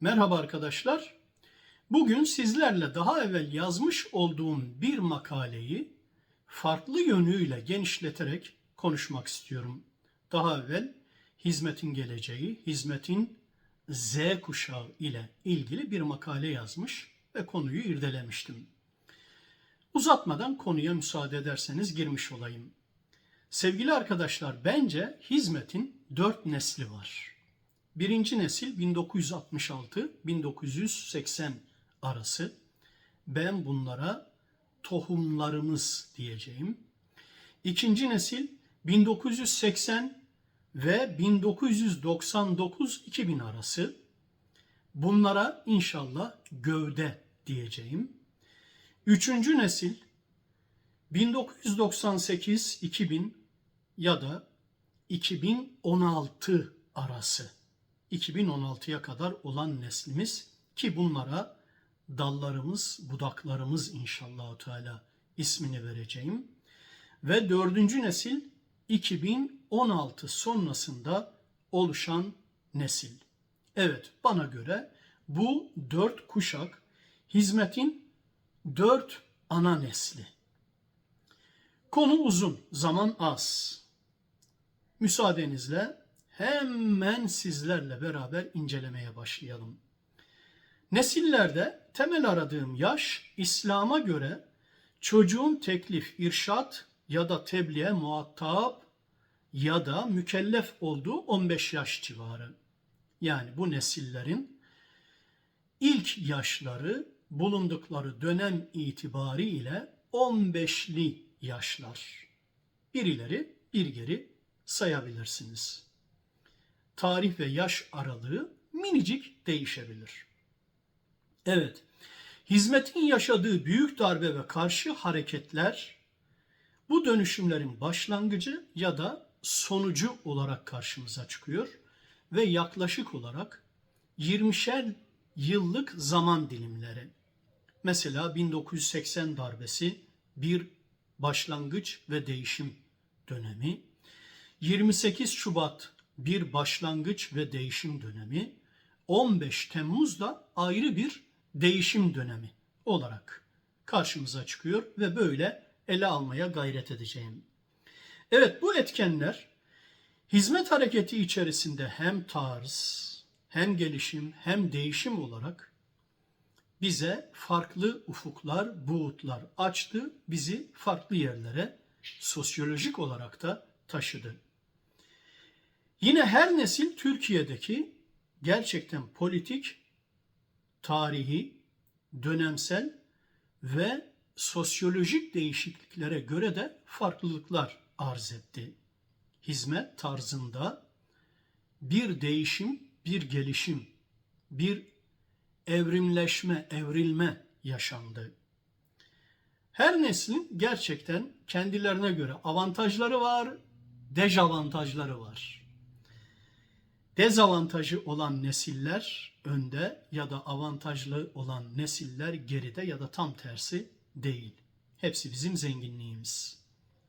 Merhaba arkadaşlar. Bugün sizlerle daha evvel yazmış olduğum bir makaleyi farklı yönüyle genişleterek konuşmak istiyorum. Daha evvel hizmetin geleceği, hizmetin Z kuşağı ile ilgili bir makale yazmış ve konuyu irdelemiştim. Uzatmadan konuya müsaade ederseniz girmiş olayım. Sevgili arkadaşlar bence hizmetin dört nesli var. Birinci nesil 1966-1980 arası. Ben bunlara tohumlarımız diyeceğim. İkinci nesil 1980 ve 1999-2000 arası. Bunlara inşallah gövde diyeceğim. Üçüncü nesil 1998-2000 ya da 2016 arası. 2016'ya kadar olan neslimiz ki bunlara dallarımız, budaklarımız inşallah Teala ismini vereceğim. Ve dördüncü nesil 2016 sonrasında oluşan nesil. Evet bana göre bu dört kuşak hizmetin dört ana nesli. Konu uzun, zaman az. Müsaadenizle hemen sizlerle beraber incelemeye başlayalım. Nesillerde temel aradığım yaş İslam'a göre çocuğun teklif, irşat ya da tebliğe muhatap ya da mükellef olduğu 15 yaş civarı. Yani bu nesillerin ilk yaşları bulundukları dönem itibariyle 15'li yaşlar. Bir ileri bir geri sayabilirsiniz tarih ve yaş aralığı minicik değişebilir. Evet, hizmetin yaşadığı büyük darbe ve karşı hareketler bu dönüşümlerin başlangıcı ya da sonucu olarak karşımıza çıkıyor ve yaklaşık olarak 20'şer yıllık zaman dilimleri. Mesela 1980 darbesi bir başlangıç ve değişim dönemi. 28 Şubat bir başlangıç ve değişim dönemi, 15 Temmuz da ayrı bir değişim dönemi olarak karşımıza çıkıyor ve böyle ele almaya gayret edeceğim. Evet bu etkenler hizmet hareketi içerisinde hem tarz, hem gelişim, hem değişim olarak bize farklı ufuklar, buğutlar açtı, bizi farklı yerlere sosyolojik olarak da taşıdı. Yine her nesil Türkiye'deki gerçekten politik, tarihi, dönemsel ve sosyolojik değişikliklere göre de farklılıklar arz etti. Hizmet tarzında bir değişim, bir gelişim, bir evrimleşme, evrilme yaşandı. Her neslin gerçekten kendilerine göre avantajları var, dezavantajları var dezavantajı olan nesiller önde ya da avantajlı olan nesiller geride ya da tam tersi değil. Hepsi bizim zenginliğimiz.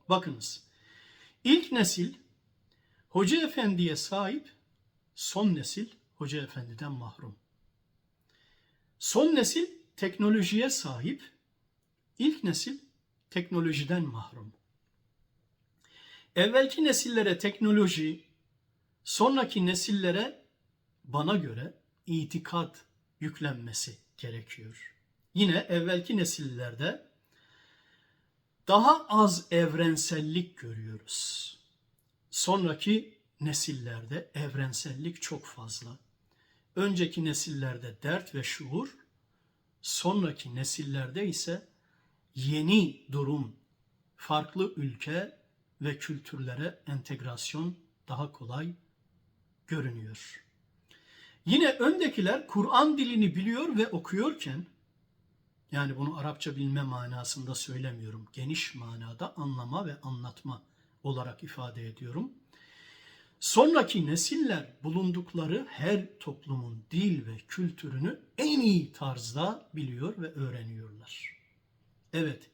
Bakınız. İlk nesil Hoca Efendi'ye sahip, son nesil Hoca Efendi'den mahrum. Son nesil teknolojiye sahip, ilk nesil teknolojiden mahrum. Evvelki nesillere teknoloji, sonraki nesillere bana göre itikat yüklenmesi gerekiyor. Yine evvelki nesillerde daha az evrensellik görüyoruz. Sonraki nesillerde evrensellik çok fazla. Önceki nesillerde dert ve şuur, sonraki nesillerde ise yeni durum, farklı ülke ve kültürlere entegrasyon daha kolay görünüyor. Yine öndekiler Kur'an dilini biliyor ve okuyorken yani bunu Arapça bilme manasında söylemiyorum. Geniş manada anlama ve anlatma olarak ifade ediyorum. Sonraki nesiller bulundukları her toplumun dil ve kültürünü en iyi tarzda biliyor ve öğreniyorlar. Evet,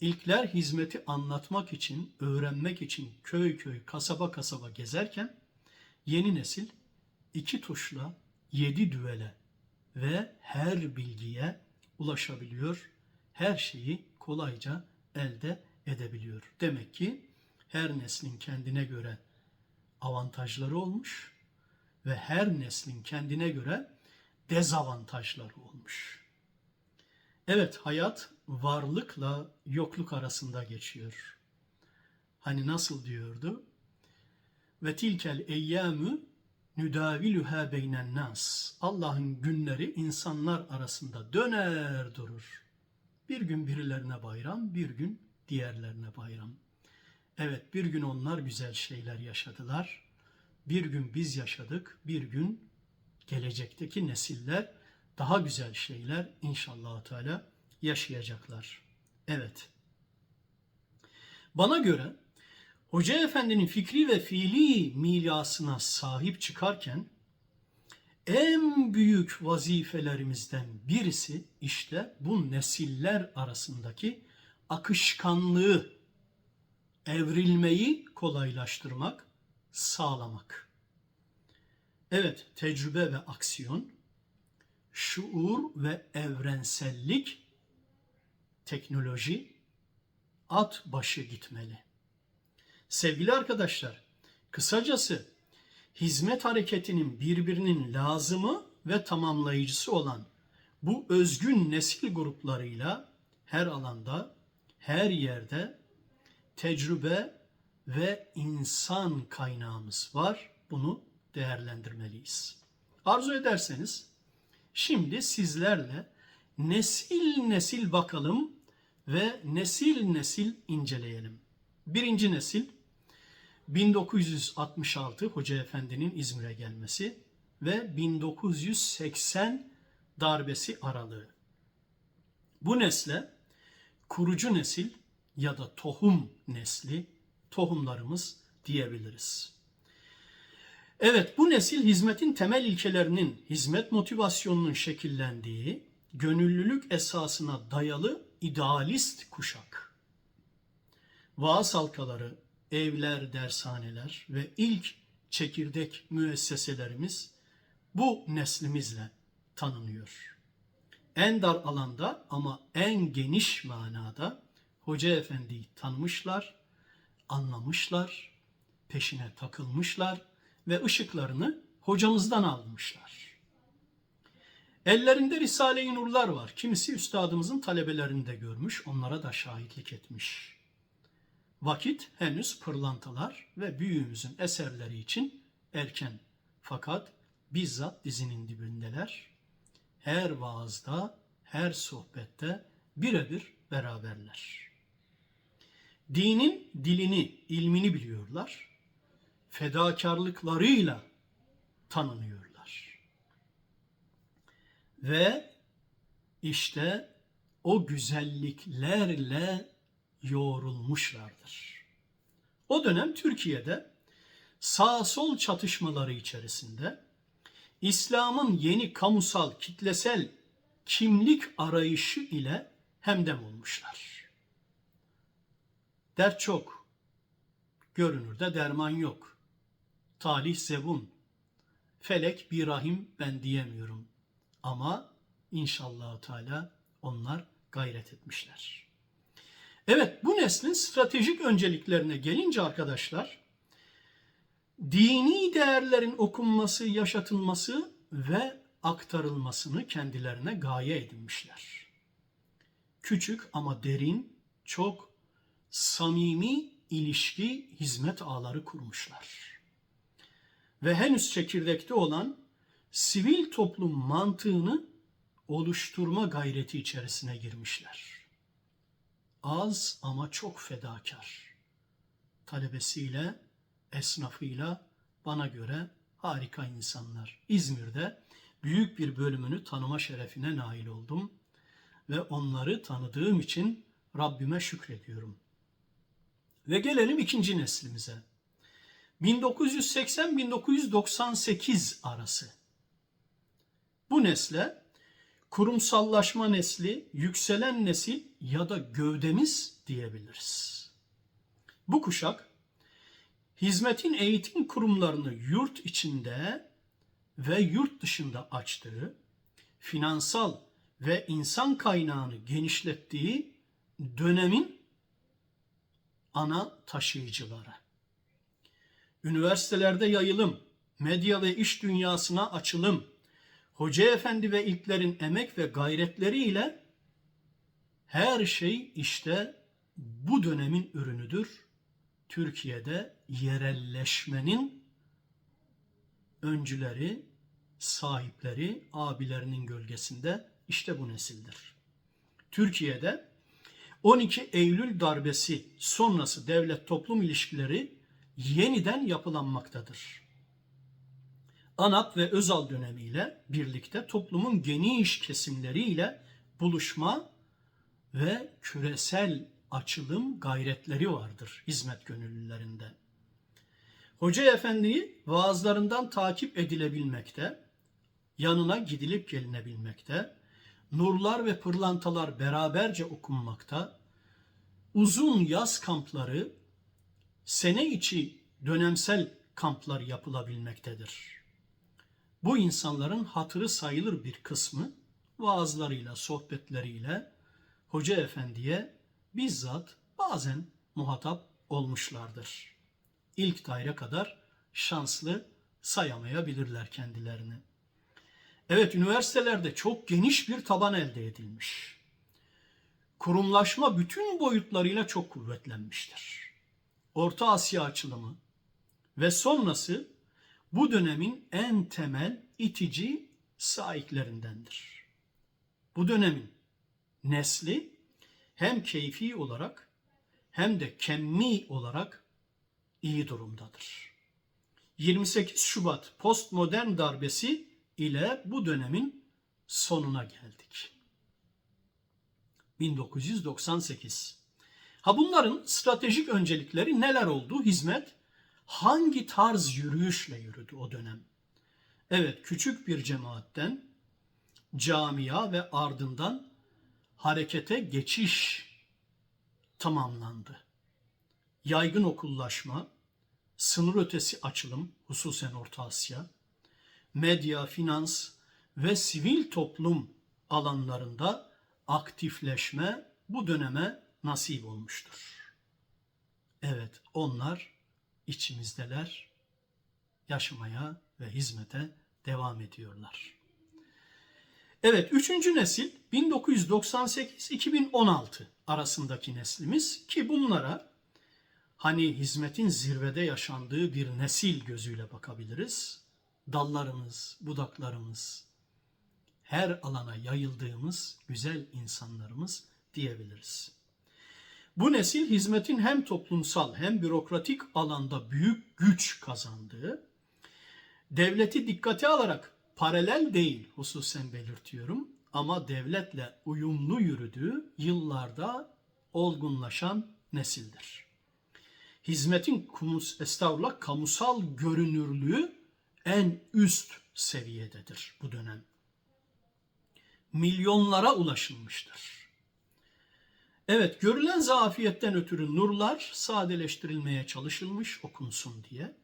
ilkler hizmeti anlatmak için, öğrenmek için köy köy, kasaba kasaba gezerken Yeni nesil iki tuşla yedi düvele ve her bilgiye ulaşabiliyor. Her şeyi kolayca elde edebiliyor. Demek ki her neslin kendine göre avantajları olmuş ve her neslin kendine göre dezavantajları olmuş. Evet hayat varlıkla yokluk arasında geçiyor. Hani nasıl diyordu? Ve tilkel eyyamü nüdavilüha beynen nas. Allah'ın günleri insanlar arasında döner durur. Bir gün birilerine bayram, bir gün diğerlerine bayram. Evet bir gün onlar güzel şeyler yaşadılar. Bir gün biz yaşadık, bir gün gelecekteki nesiller daha güzel şeyler inşallah Teala yaşayacaklar. Evet. Bana göre Hoca Efendi'nin fikri ve fiili mirasına sahip çıkarken en büyük vazifelerimizden birisi işte bu nesiller arasındaki akışkanlığı, evrilmeyi kolaylaştırmak, sağlamak. Evet, tecrübe ve aksiyon, şuur ve evrensellik, teknoloji at başı gitmeli. Sevgili arkadaşlar, kısacası hizmet hareketinin birbirinin lazımı ve tamamlayıcısı olan bu özgün nesil gruplarıyla her alanda, her yerde tecrübe ve insan kaynağımız var. Bunu değerlendirmeliyiz. Arzu ederseniz şimdi sizlerle nesil nesil bakalım ve nesil nesil inceleyelim. Birinci nesil 1966 Hoca Efendi'nin İzmir'e gelmesi ve 1980 darbesi aralığı. Bu nesle kurucu nesil ya da tohum nesli, tohumlarımız diyebiliriz. Evet bu nesil hizmetin temel ilkelerinin, hizmet motivasyonunun şekillendiği, gönüllülük esasına dayalı idealist kuşak. Vaaz halkaları, evler, dershaneler ve ilk çekirdek müesseselerimiz bu neslimizle tanınıyor. En dar alanda ama en geniş manada Hoca Efendi'yi tanımışlar, anlamışlar, peşine takılmışlar ve ışıklarını hocamızdan almışlar. Ellerinde Risale-i Nurlar var. Kimisi üstadımızın talebelerinde görmüş, onlara da şahitlik etmiş. Vakit henüz pırlantalar ve büyüğümüzün eserleri için erken. Fakat bizzat dizinin dibindeler. Her vaazda, her sohbette birebir beraberler. Dinin dilini, ilmini biliyorlar. Fedakarlıklarıyla tanınıyorlar. Ve işte o güzelliklerle yoğrulmuşlardır. O dönem Türkiye'de sağ sol çatışmaları içerisinde İslam'ın yeni kamusal kitlesel kimlik arayışı ile hemdem olmuşlar. Dert çok, görünürde derman yok. Talih zebun, felek bir rahim ben diyemiyorum. Ama inşallah Teala onlar gayret etmişler. Evet bu neslin stratejik önceliklerine gelince arkadaşlar dini değerlerin okunması, yaşatılması ve aktarılmasını kendilerine gaye edinmişler. Küçük ama derin, çok samimi ilişki hizmet ağları kurmuşlar. Ve henüz çekirdekte olan sivil toplum mantığını oluşturma gayreti içerisine girmişler az ama çok fedakar. Talebesiyle, esnafıyla bana göre harika insanlar. İzmir'de büyük bir bölümünü tanıma şerefine nail oldum ve onları tanıdığım için Rabbime şükrediyorum. Ve gelelim ikinci neslimize. 1980-1998 arası. Bu nesle kurumsallaşma nesli, yükselen nesil ya da gövdemiz diyebiliriz. Bu kuşak hizmetin eğitim kurumlarını yurt içinde ve yurt dışında açtığı, finansal ve insan kaynağını genişlettiği dönemin ana taşıyıcıları. Üniversitelerde yayılım, medya ve iş dünyasına açılım, hoca efendi ve ilklerin emek ve gayretleriyle her şey işte bu dönemin ürünüdür. Türkiye'de yerelleşmenin öncüleri, sahipleri, abilerinin gölgesinde işte bu nesildir. Türkiye'de 12 Eylül darbesi sonrası devlet toplum ilişkileri yeniden yapılanmaktadır. ANAP ve Özal dönemiyle birlikte toplumun geniş kesimleriyle buluşma ve küresel açılım gayretleri vardır hizmet gönüllülerinde. Hoca Efendi'yi vaazlarından takip edilebilmekte, yanına gidilip gelinebilmekte, nurlar ve pırlantalar beraberce okunmakta, uzun yaz kampları, sene içi dönemsel kamplar yapılabilmektedir. Bu insanların hatırı sayılır bir kısmı vaazlarıyla, sohbetleriyle Hoca Efendi'ye bizzat bazen muhatap olmuşlardır. İlk daire kadar şanslı sayamayabilirler kendilerini. Evet üniversitelerde çok geniş bir taban elde edilmiş. Kurumlaşma bütün boyutlarıyla çok kuvvetlenmiştir. Orta Asya açılımı ve sonrası bu dönemin en temel itici sahiklerindendir. Bu dönemin nesli hem keyfi olarak hem de kemmi olarak iyi durumdadır. 28 Şubat postmodern darbesi ile bu dönemin sonuna geldik. 1998. Ha bunların stratejik öncelikleri neler oldu? Hizmet hangi tarz yürüyüşle yürüdü o dönem? Evet, küçük bir cemaatten camia ve ardından harekete geçiş tamamlandı. Yaygın okullaşma, sınır ötesi açılım, hususen Orta Asya, medya, finans ve sivil toplum alanlarında aktifleşme bu döneme nasip olmuştur. Evet, onlar içimizdeler, yaşamaya ve hizmete devam ediyorlar. Evet, üçüncü nesil 1998-2016 arasındaki neslimiz ki bunlara hani hizmetin zirvede yaşandığı bir nesil gözüyle bakabiliriz. Dallarımız, budaklarımız, her alana yayıldığımız güzel insanlarımız diyebiliriz. Bu nesil hizmetin hem toplumsal hem bürokratik alanda büyük güç kazandığı, devleti dikkate alarak paralel değil hususen belirtiyorum ama devletle uyumlu yürüdüğü yıllarda olgunlaşan nesildir. Hizmetin kumus, estağfurullah kamusal görünürlüğü en üst seviyededir bu dönem. Milyonlara ulaşılmıştır. Evet, görülen zafiyetten ötürü nurlar sadeleştirilmeye çalışılmış okunsun diye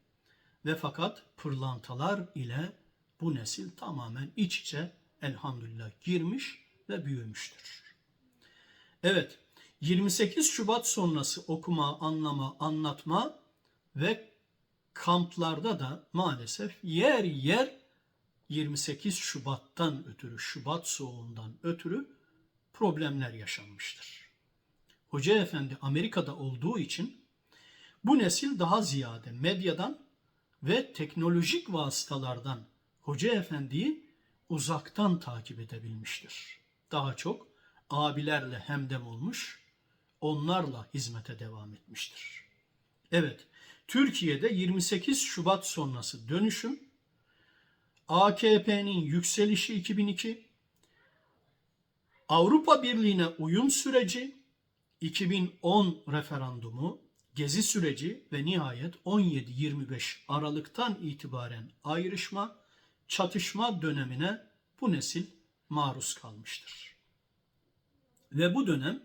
ve fakat pırlantalar ile bu nesil tamamen iç içe elhamdülillah girmiş ve büyümüştür. Evet, 28 Şubat sonrası okuma, anlama, anlatma ve kamplarda da maalesef yer yer 28 Şubat'tan ötürü, Şubat soğuğundan ötürü problemler yaşanmıştır. Hoca Efendi Amerika'da olduğu için bu nesil daha ziyade medyadan ve teknolojik vasıtalardan Hoca Efendi'yi uzaktan takip edebilmiştir. Daha çok abilerle hemdem olmuş, onlarla hizmete devam etmiştir. Evet, Türkiye'de 28 Şubat sonrası dönüşüm, AKP'nin yükselişi 2002, Avrupa Birliği'ne uyum süreci, 2010 referandumu, gezi süreci ve nihayet 17-25 Aralık'tan itibaren ayrışma, çatışma dönemine bu nesil maruz kalmıştır. Ve bu dönem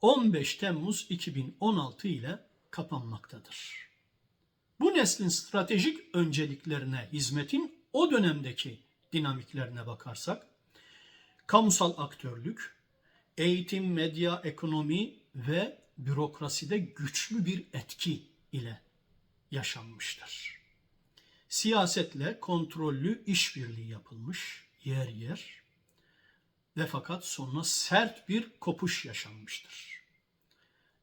15 Temmuz 2016 ile kapanmaktadır. Bu neslin stratejik önceliklerine, hizmetin o dönemdeki dinamiklerine bakarsak, kamusal aktörlük, eğitim, medya, ekonomi ve bürokraside güçlü bir etki ile yaşanmıştır. Siyasetle kontrollü işbirliği yapılmış yer yer ve fakat sonra sert bir kopuş yaşanmıştır.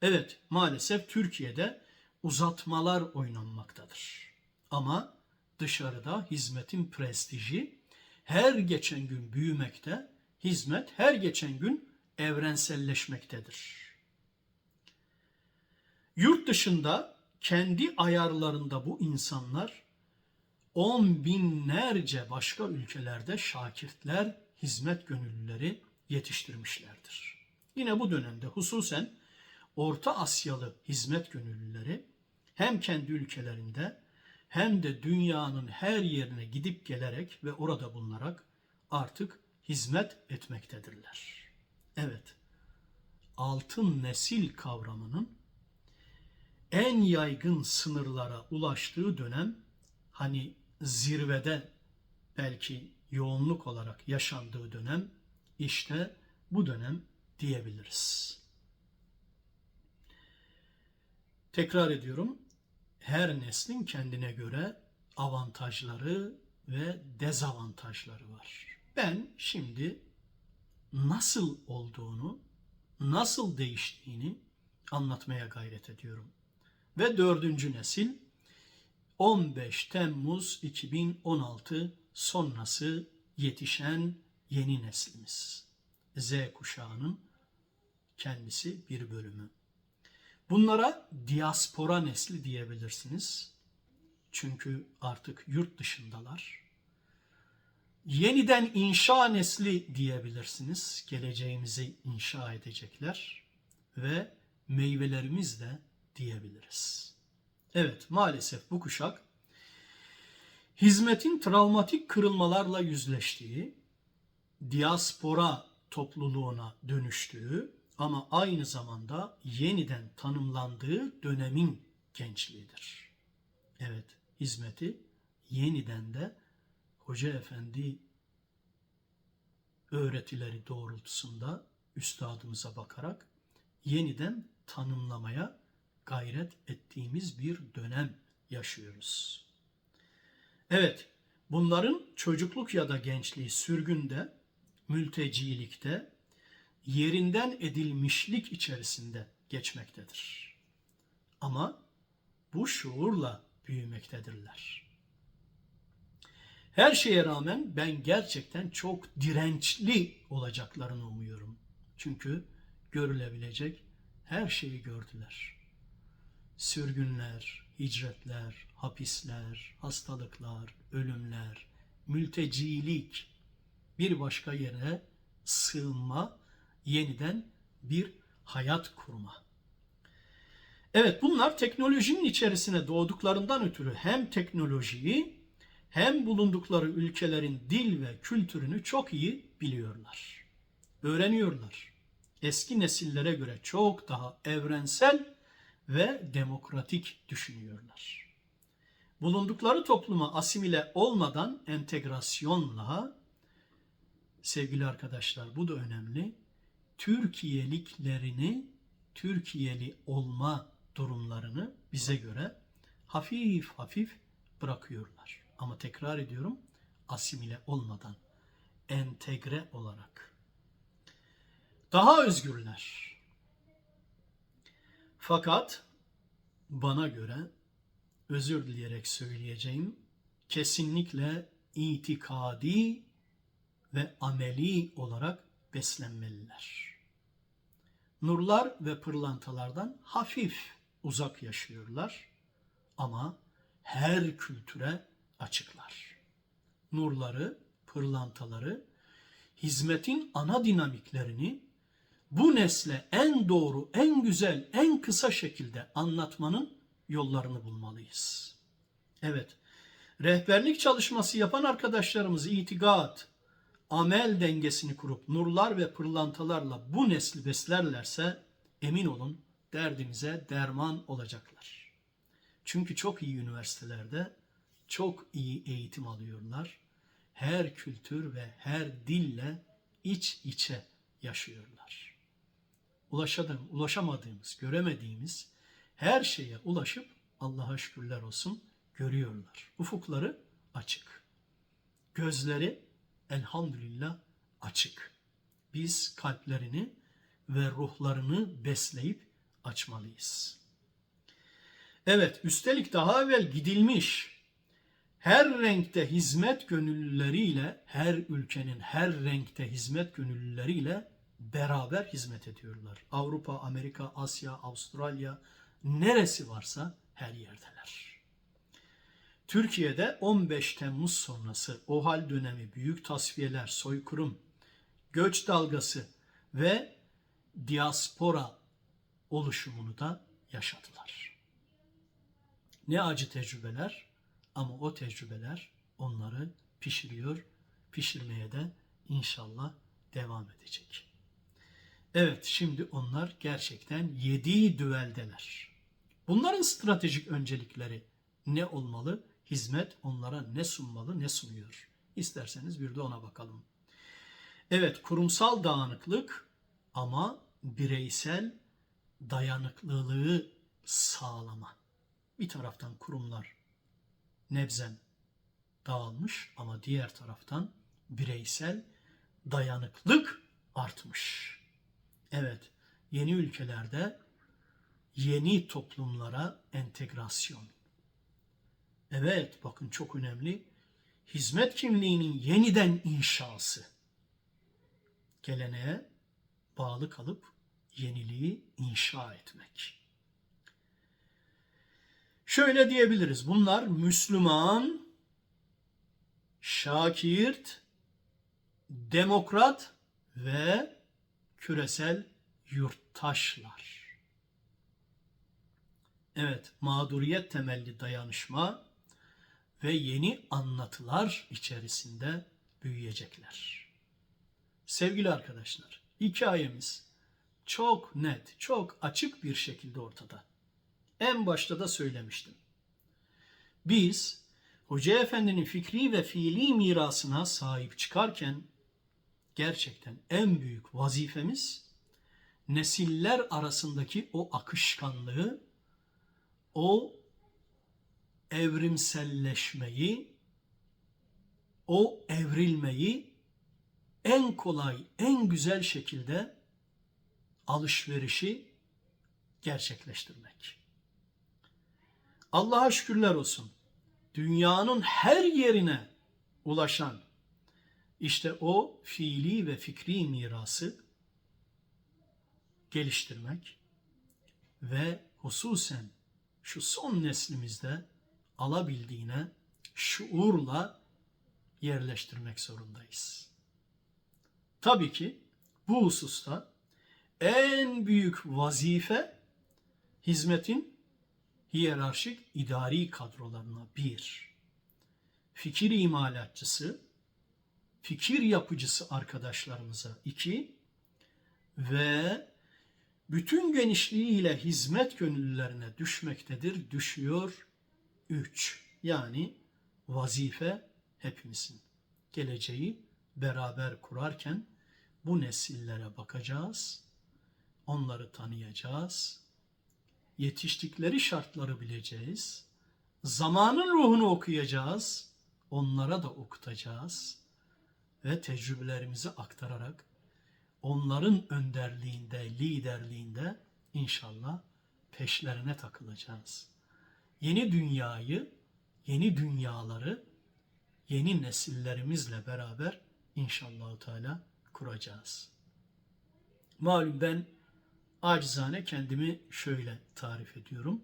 Evet, maalesef Türkiye'de uzatmalar oynanmaktadır. Ama dışarıda hizmetin prestiji her geçen gün büyümekte, hizmet her geçen gün evrenselleşmektedir. Yurt dışında kendi ayarlarında bu insanlar on binlerce başka ülkelerde şakirtler, hizmet gönüllüleri yetiştirmişlerdir. Yine bu dönemde hususen Orta Asyalı hizmet gönüllüleri hem kendi ülkelerinde hem de dünyanın her yerine gidip gelerek ve orada bulunarak artık hizmet etmektedirler. Evet, altın nesil kavramının en yaygın sınırlara ulaştığı dönem hani zirvede belki yoğunluk olarak yaşandığı dönem işte bu dönem diyebiliriz. Tekrar ediyorum. Her neslin kendine göre avantajları ve dezavantajları var. Ben şimdi nasıl olduğunu, nasıl değiştiğini anlatmaya gayret ediyorum. Ve dördüncü nesil 15 Temmuz 2016 sonrası yetişen yeni neslimiz. Z kuşağının kendisi bir bölümü. Bunlara diaspora nesli diyebilirsiniz. Çünkü artık yurt dışındalar. Yeniden inşa nesli diyebilirsiniz. Geleceğimizi inşa edecekler ve meyvelerimiz de diyebiliriz. Evet, maalesef bu kuşak hizmetin travmatik kırılmalarla yüzleştiği, diaspora topluluğuna dönüştüğü ama aynı zamanda yeniden tanımlandığı dönemin gençliğidir. Evet, hizmeti yeniden de Hoca Efendi öğretileri doğrultusunda üstadımıza bakarak yeniden tanımlamaya gayret ettiğimiz bir dönem yaşıyoruz. Evet, bunların çocukluk ya da gençliği sürgünde, mültecilikte, yerinden edilmişlik içerisinde geçmektedir. Ama bu şuurla büyümektedirler. Her şeye rağmen ben gerçekten çok dirençli olacaklarını umuyorum. Çünkü görülebilecek her şeyi gördüler. Sürgünler, hicretler, hapisler, hastalıklar, ölümler, mültecilik, bir başka yere sığınma, yeniden bir hayat kurma. Evet bunlar teknolojinin içerisine doğduklarından ötürü hem teknolojiyi hem bulundukları ülkelerin dil ve kültürünü çok iyi biliyorlar. Öğreniyorlar. Eski nesillere göre çok daha evrensel ve demokratik düşünüyorlar. Bulundukları topluma asimile olmadan entegrasyonla sevgili arkadaşlar bu da önemli. Türkiyeliklerini, Türkiyeli olma durumlarını bize göre hafif hafif bırakıyorlar. Ama tekrar ediyorum asimile olmadan, entegre olarak. Daha özgürler. Fakat bana göre özür dileyerek söyleyeceğim kesinlikle itikadi ve ameli olarak beslenmeliler. Nurlar ve pırlantalardan hafif uzak yaşıyorlar ama her kültüre açıklar. Nurları, pırlantaları, hizmetin ana dinamiklerini bu nesle en doğru, en güzel, en kısa şekilde anlatmanın yollarını bulmalıyız. Evet, rehberlik çalışması yapan arkadaşlarımız itikat, amel dengesini kurup nurlar ve pırlantalarla bu nesli beslerlerse emin olun derdimize derman olacaklar. Çünkü çok iyi üniversitelerde çok iyi eğitim alıyorlar. Her kültür ve her dille iç içe yaşıyorlar. Ulaşadığım, ulaşamadığımız, göremediğimiz her şeye ulaşıp Allah'a şükürler olsun görüyorlar. Ufukları açık. Gözleri elhamdülillah açık. Biz kalplerini ve ruhlarını besleyip açmalıyız. Evet, üstelik daha evvel gidilmiş her renkte hizmet gönüllüleriyle, her ülkenin her renkte hizmet gönüllüleriyle beraber hizmet ediyorlar. Avrupa, Amerika, Asya, Avustralya neresi varsa her yerdeler. Türkiye'de 15 Temmuz sonrası OHAL dönemi, büyük tasfiyeler, soykırım, göç dalgası ve diaspora oluşumunu da yaşadılar. Ne acı tecrübeler ama o tecrübeler onları pişiriyor, pişirmeye de inşallah devam edecek. Evet şimdi onlar gerçekten yedi düveldeler. Bunların stratejik öncelikleri ne olmalı? Hizmet onlara ne sunmalı, ne sunuyor? İsterseniz bir de ona bakalım. Evet, kurumsal dağınıklık ama bireysel dayanıklılığı sağlama. Bir taraftan kurumlar nebzen dağılmış ama diğer taraftan bireysel dayanıklık artmış. Evet, yeni ülkelerde yeni toplumlara entegrasyon. Evet, bakın çok önemli. Hizmet kimliğinin yeniden inşası. Geleneğe bağlı kalıp yeniliği inşa etmek. Şöyle diyebiliriz. Bunlar Müslüman, şakirt, demokrat ve küresel yurttaşlar. Evet, mağduriyet temelli dayanışma ve yeni anlatılar içerisinde büyüyecekler. Sevgili arkadaşlar, hikayemiz çok net, çok açık bir şekilde ortada. En başta da söylemiştim. Biz Hoca Efendi'nin fikri ve fiili mirasına sahip çıkarken gerçekten en büyük vazifemiz nesiller arasındaki o akışkanlığı, o evrimselleşmeyi, o evrilmeyi en kolay, en güzel şekilde alışverişi gerçekleştirmek. Allah'a şükürler olsun. Dünyanın her yerine ulaşan işte o fiili ve fikri mirası geliştirmek ve hususen şu son neslimizde alabildiğine şuurla yerleştirmek zorundayız. Tabii ki bu hususta en büyük vazife hizmetin hiyerarşik idari kadrolarına bir, fikir imalatçısı, fikir yapıcısı arkadaşlarımıza iki ve bütün genişliğiyle hizmet gönüllülerine düşmektedir, düşüyor üç. Yani vazife hepimizin. Geleceği beraber kurarken bu nesillere bakacağız, onları tanıyacağız, yetiştikleri şartları bileceğiz, zamanın ruhunu okuyacağız, onlara da okutacağız ve tecrübelerimizi aktararak onların önderliğinde, liderliğinde inşallah peşlerine takılacağız. Yeni dünyayı, yeni dünyaları yeni nesillerimizle beraber inşallah Teala kuracağız. Malum ben acizane kendimi şöyle tarif ediyorum.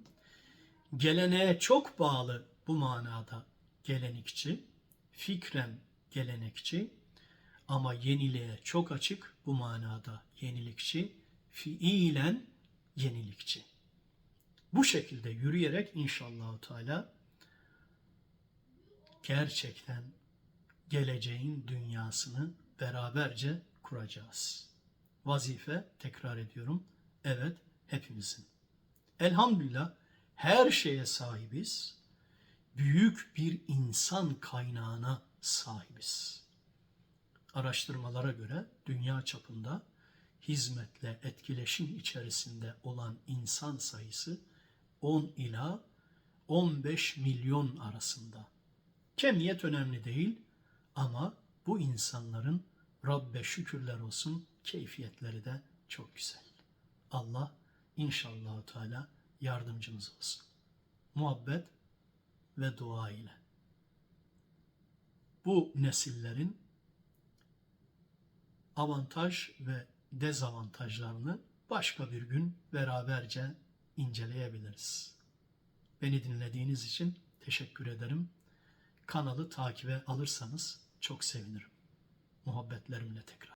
Geleneğe çok bağlı bu manada gelenekçi, fikren gelenekçi ama yeniliğe çok açık bu manada yenilikçi, fiilen yenilikçi. Bu şekilde yürüyerek inşallah Teala gerçekten geleceğin dünyasını beraberce kuracağız. Vazife tekrar ediyorum. Evet hepimizin. Elhamdülillah her şeye sahibiz. Büyük bir insan kaynağına sahibiz. Araştırmalara göre dünya çapında hizmetle etkileşim içerisinde olan insan sayısı 10 ila 15 milyon arasında. Kemiyet önemli değil ama bu insanların Rabbe şükürler olsun keyfiyetleri de çok güzel. Allah inşallah Teala yardımcımız olsun. Muhabbet ve dua ile. Bu nesillerin avantaj ve dezavantajlarını başka bir gün beraberce inceleyebiliriz. Beni dinlediğiniz için teşekkür ederim. Kanalı takibe alırsanız çok sevinirim. Muhabbetlerimle tekrar.